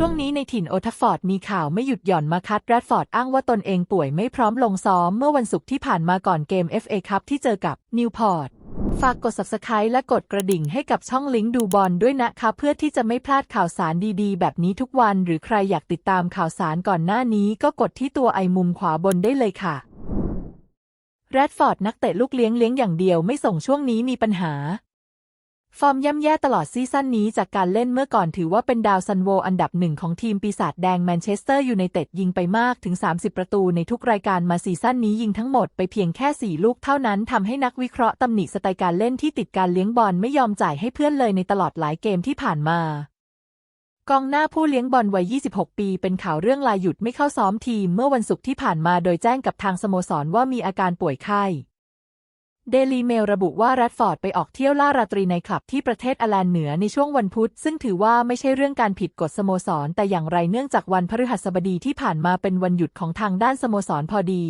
ช่วงนี้ในถิ่นโอทัฟฟอร์ดมีข่าวไม่หยุดหย่อนมาคัดแรดฟอร์ดอ้างว่าตนเองป่วยไม่พร้อมลงซ้อมเมื่อวันศุกร์ที่ผ่านมาก่อนเกม FA คัพที่เจอกับนิวพอร์ตฝากกด subscribe และกดกระดิ่งให้กับช่องลิงก์ดูบอลด้วยนะคะเพื่อที่จะไม่พลาดข่าวสารดีๆ แบบนี้ทุกวัน หรือใครอยากติดตามข่าวสารก่อนหน้านี้ ก็กดที่ตัวไอมุมขวาบนได้เลยค่ะแรดฟอร์ดนักเตะลูกเลี้ยงเลี้ยงอย่างเดียวไม่ส่งช่วงนี้มีปัญหา ฟอร์มย่ำแย่ตลอดซีซั่นนี้จากการเล่นเมื่อก่อนถือว่าเป็นดาวซันโวอันดับหนึ่งของทีมปีศาจแดงแมนเชสเตอร์ยูไนเต็ดยิงไปมากถึง 30 ประตูในทุกรายการมาซีซั่นนี้ยิงทั้งหมดไปเพียงแค่ 4 ลูกเท่านั้นทำให้นักวิเคราะห์ตำหนิสไตล์การเล่นที่ติดการเลี้ยงบอลไม่ยอมจ่ายให้เพื่อนเลยในตลอดหลายเกมที่ผ่านมากองหน้าผู้เลี้ยงบอลวัย 26 ปี เป็นข่าวเรื่องลาหยุดไม่เข้าซ้อมทีมเมื่อวันศุกร์ที่ผ่านมาโดยแจ้งกับทางสโมสรว่ามีอาการป่วยไข้ เดลีเมลระบุว่าแรดฟอร์ดไปออกเที่ยวล่าราตรีในคลับที่ประเทศอแลนเหนือในช่วงวันพุธ ซึ่งถือว่าไม่ใช่เรื่องการผิดกฎสโมสร แต่อย่างไรเนื่องจากวันพฤหัสบดีที่ผ่านมาเป็นวันหยุดของทางด้านสโมสรพอดี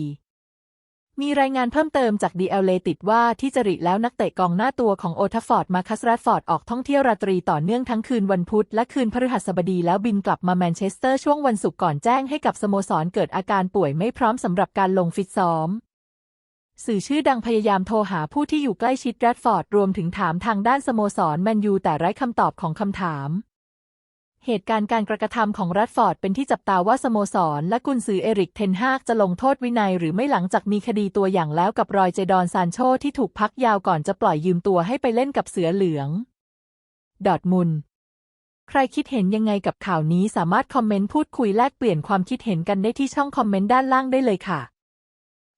มีรายงานเพิ่มเติมจากดีเอลเลติดว่าที่จริแล้วนักเตะกองหน้าตัวของโอทัฟฟอร์ดมาคัสแรดฟอร์ดออกท่องเที่ยวราตรีต่อเนื่องทั้งคืนวันพุธและคืนพฤหัสบดีแล้วบินกลับมาแมนเชสเตอร์ช่วงวันศุกร์ก่อนแจ้งให้กับสโมสรเกิดอาการป่วยไม่พร้อมสำหรับการลงฟิตซ้อม สื่อชื่อดังพยายามโทรหาผู้ที่อยู่ใกล้ชิดแรดฟอร์ด รวมถึงถามทางด้านสโมสรแมนยูแต่ไร้คำตอบของคำถาม เหตุการณ์การกระทำของแรดฟอร์ดเป็นที่จับตาว่าสโมสร และกุนซือเอริกเทนฮากจะลงโทษวินัยหรือไม่หลังจากมีคดีตัวอย่างแล้วกับรอยเจดอนซานโชที่ถูกพักยาวก่อนจะปล่อยยืมตัวให้ไปเล่นกับเสือเหลือง ดอดมุนใครคิดเห็นยังไงกับข่าวนี้สามารถคอมเมนต์พูดคุยแลกเปลี่ยนความคิดเห็นกันได้ที่ช่องคอมเมนต์ด้านล่างได้เลยค่ะ